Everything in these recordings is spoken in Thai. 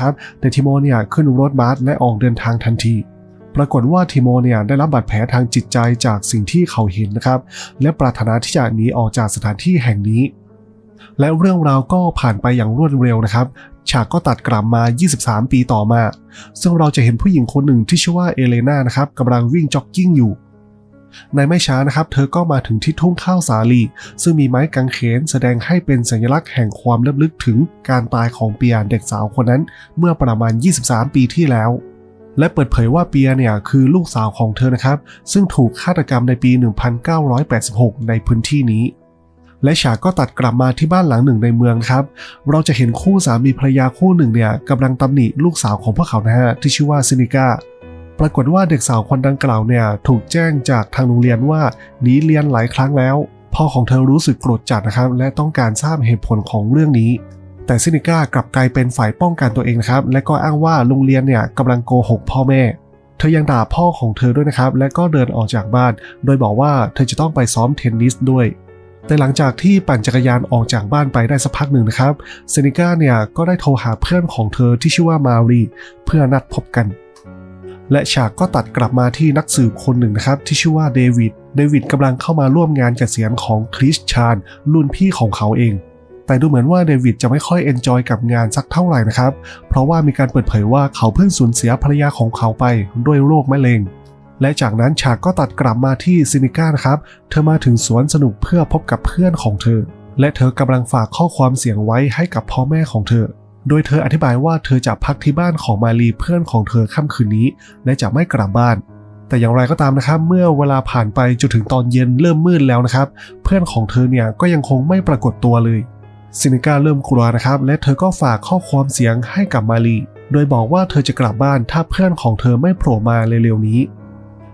ครับ แต่ทิโมเนี่ยขึ้นรถบัสและออกเดินทางทันที ปรากฏว่าทิโมเนี่ยได้รับบาดแผลทางจิตใจจากสิ่งที่เขาเห็นนะครับ และปรารถนาที่จะหนีออกจากสถานที่แห่งนี้ และเรื่องราวก็ผ่านไปอย่างรวดเร็วนะครับ ฉากก็ตัดกลับมา 23 ปีต่อมา ซึ่งเราจะเห็นผู้หญิงคนหนึ่งที่ชื่อว่าเอเลนานะครับกำลังวิ่งจ็อกกิ้งอยู่ ในไม่ช้านะครับ เธอก็มาถึงที่ทุ่งข้าวสาลี ซึ่งมีไม้กางเขนแสดงให้เป็นสัญลักษณ์แห่งความลึกลึกถึงการตายของเปียเด็กสาวคนนั้น เมื่อประมาณ 23 ปีที่แล้ว และเปิดเผยว่าเปียเนี่ยคือลูกสาวของเธอนะครับ ซึ่งถูกฆาตกรรมในปี 1986 ในพื้นที่นี้และฉากก็ตัดกลับมาที่บ้านหลังหนึ่งในเมืองครับ เราจะเห็นคู่สามีภรรยาคู่หนึ่งเนี่ยกำลังตำหนิลูกสาวของพวกเขานะฮะที่ชื่อว่าซินิก้า ปรากฏว่าเด็กสาวคนดังกล่าวเนี่ยถูกแจ้งจากทางโรงเรียนว่าหนีเรียนหลายครั้งแล้วพ่อของเธอรู้สึกโกรธจัดนะครับ และต้องการทราบเหตุผลของเรื่องนี้ แต่ซินิก้ากลับกลายเป็นฝ่ายป้องกันตัวเองนะครับ และก็อ้างว่าโรงเรียนเนี่ยกำลังโกหกพ่อแม่ เธอยังด่าพ่อของเธอด้วยนะครับ และก็เดินออกจากบ้าน โดยบอกว่าเธอจะต้องไปซ้อมเทนนิสด้วย แต่หลังจากที่ปั่นจักรยานออกจากบ้านไปได้สักพักหนึ่งนะครับเซนิก้าเนี่ยก็ได้โทรหาเพื่อนของเธอที่ชื่อว่ามารีเพื่อนัดพบกัน และฉากก็ตัดกลับมาที่นักสืบคนหนึ่งนะครับที่ชื่อว่าเดวิด เดวิดกำลังเข้ามาร่วมงานเกษียณของคริสชานรุ่นพี่ของเขาเอง แต่ดูเหมือนว่าเดวิดจะไม่ค่อยเอนจอยกับงานสักเท่าไหร่นะครับ เพราะว่ามีการเปิดเผยว่าเขาเพิ่งสูญเสียภรรยาของเขาไปด้วยโรคมะเร็ง และจากนั้นฉากก็ตัดกลับมาที่ซินิก้านะครับ เธอมาถึงสวนสนุกเพื่อพบกับเพื่อนของเธอ และเธอกำลังฝากข้อความเสียงไว้ให้กับพ่อแม่ของเธอ โดยเธออธิบายว่าเธอจะพักที่บ้านของมารีเพื่อนของเธอค่ำคืนนี้ และจะไม่กลับบ้าน แต่อย่างไรก็ตามนะครับเมื่อเวลาผ่านไปจนถึงตอนเย็นเริ่มมืดแล้วนะครับ เพื่อนของเธอเนี่ยก็ยังคงไม่ปรากฏตัวเลยซินิก้าเริ่มกลัวนะครับ และเธอก็ฝากข้อความเสียงให้กับมารีโดยบอกว่าเธอจะกลับบ้านถ้าเพื่อนของเธอไม่โผล่มาเร็วๆนี้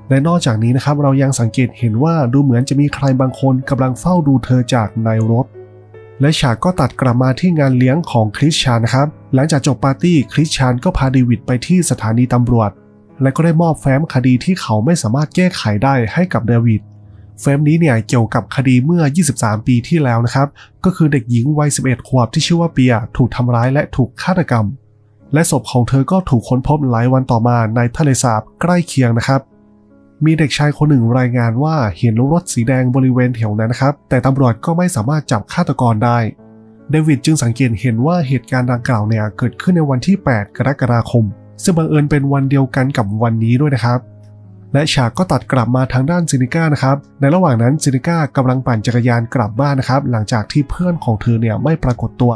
และนอกจากนี้นะครับเรายังสังเกตเห็นว่าดูเหมือนจะมีใครบางคนกำลังเฝ้าดูเธอจากในรถ และฉากก็ตัดกลับมาที่งานเลี้ยงของคริสชานนะครับ หลังจากจบปาร์ตี้คริสชานก็พาเดวิดไปที่สถานีตำรวจ และก็ได้มอบแฟ้มคดีที่เขาไม่สามารถแก้ไขได้ให้กับเดวิดเฟรมนี้เนี่ยเกี่ยวกับคดีเมื่อ 23 ปีที่แล้วนะครับ ก็คือเด็กหญิงวัย 11 ขวบที่ชื่อว่าเปียถูกทำร้ายและถูกฆาตกรรม และศพของเธอก็ถูกค้นพบหลายวันต่อมาในทะเลสาบใกล้เคียงนะครับ มีเด็กชายคนหนึ่งรายงานว่าเห็นรถสีแดงบริเวณแถวนั้นนะครับ แต่ตำรวจก็ไม่สามารถจับฆาตกรได้ เดวิดจึงสังเกตเห็นว่าเหตุการณ์ดังกล่าวเนี่ยเกิดขึ้นในวันที่ 8 กรกฎาคม ซึ่งบังเอิญเป็นวันเดียวกันกับวันนี้ด้วยนะครับ และฉากก็ตัดกลับมาทางด้านซินิก้านะครับ ในระหว่างนั้นซินิก้ากำลังปั่นจักรยานกลับบ้านนะครับ หลังจากที่เพื่อนของเธอเนี่ยไม่ปรากฏตัว